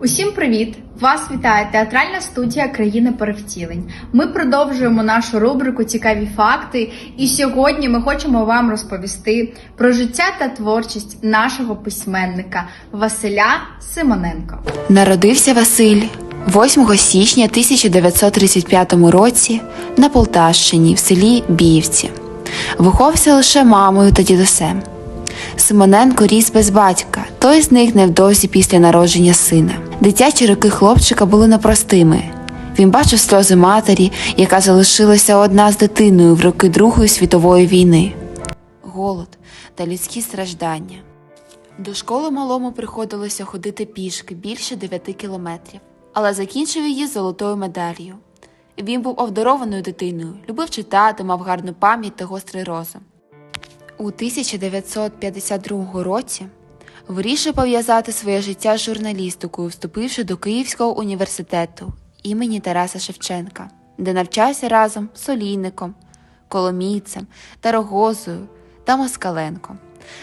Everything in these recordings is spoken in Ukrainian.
Усім привіт! Вас вітає театральна студія країни перевтілень. Ми продовжуємо нашу рубрику Цікаві факти. І сьогодні ми хочемо вам розповісти про життя та творчість нашого письменника Василя Симоненко. Народився Василь 8 січня 1935 році на Полтавщині в селі Біївці. Виховався лише мамою та дідусем. Симоненко ріс без батька, той зник невдовзі після народження сина. Дитячі роки хлопчика були непростими. Він бачив сльози матері, яка залишилася одна з дитиною в роки Другої світової війни, голод та людські страждання. До школи малому приходилося ходити пішки більше 9 кілометрів, але закінчив її золотою медаллю. Він був обдарованою дитиною, любив читати, мав гарну пам'ять та гострий розум. У 1952 році вирішив пов'язати своє життя з журналістикою, вступивши до Київського університету імені Тараса Шевченка, де навчався разом з Олійником, Коломійцем, Тарогозою та Москаленком.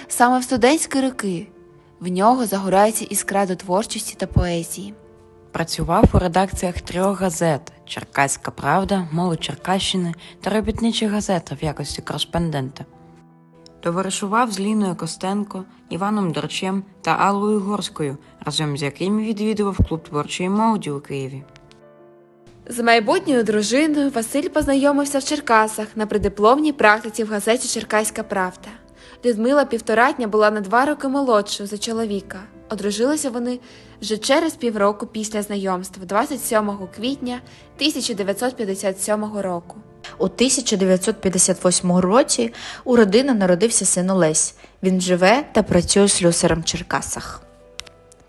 Саме в студентські роки в нього загорається іскра до творчості та поезії. Працював у редакціях трьох газет: Черкаська Правда, Молодь Черкащини та робітнича газета в якості кореспондента. Товаришував з Ліною Костенко, Іваном Дорчем та Аллою Горською, разом з якими відвідував клуб творчої молоді у Києві. З майбутньою дружиною Василь познайомився в Черкасах на придипломній практиці в газеті Черкаська Правда. Людмила Півторатня була на два роки молодшою за чоловіка. Одружилися вони вже через півроку після знайомства, 27 квітня 1957 року. У 1958 році у родини народився син Олесь. Він живе та працює слюсарем в Черкасах.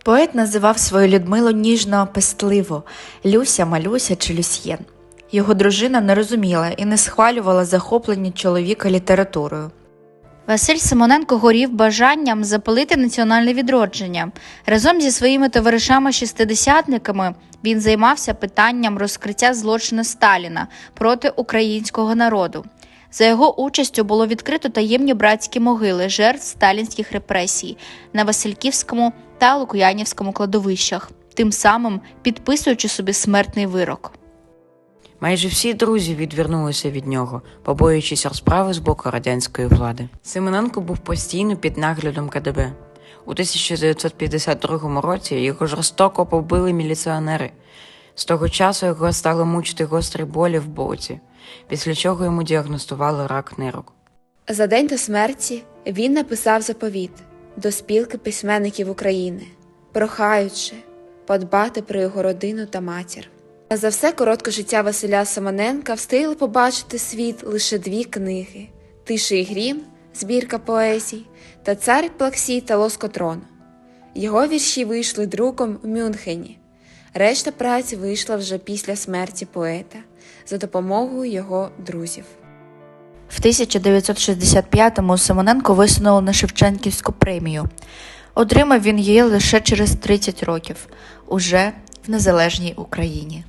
Поет називав свою Людмилу ніжно пестливо Люся, Малюся чи Люсьєн. Його дружина не розуміла і не схвалювала захоплення чоловіка літературою. Василь Симоненко горів бажанням запалити національне відродження. Разом зі своїми товаришами-шестидесятниками він займався питанням розкриття злочину Сталіна проти українського народу. За його участю було відкрито таємні братські могили жертв сталінських репресій на Васильківському та Лукуянівському кладовищах, тим самим підписуючи собі смертний вирок. Майже всі друзі відвернулися від нього, побоюючись розправи з боку радянської влади. Семененко був постійно під наглядом КДБ. У 1952 році його жорстоко побили міліціонери. З того часу його стали мучити гострі болі в боці, після чого йому діагностували рак нирок. За день до смерті він написав заповіт до спілки письменників України, прохаючи подбати про його родину та матір. За все коротке життя Василя Симоненка встигли побачити світ лише дві книги: Тиша і грім, збірка поезій та Цар Плаксій та Лоскотрону. Його вірші вийшли друком в Мюнхені. Решта праці вийшла вже після смерті поета за допомогою його друзів. В 1965-му Симоненко висунули на Шевченківську премію. Отримав він її лише через 30 років, уже в незалежній Україні.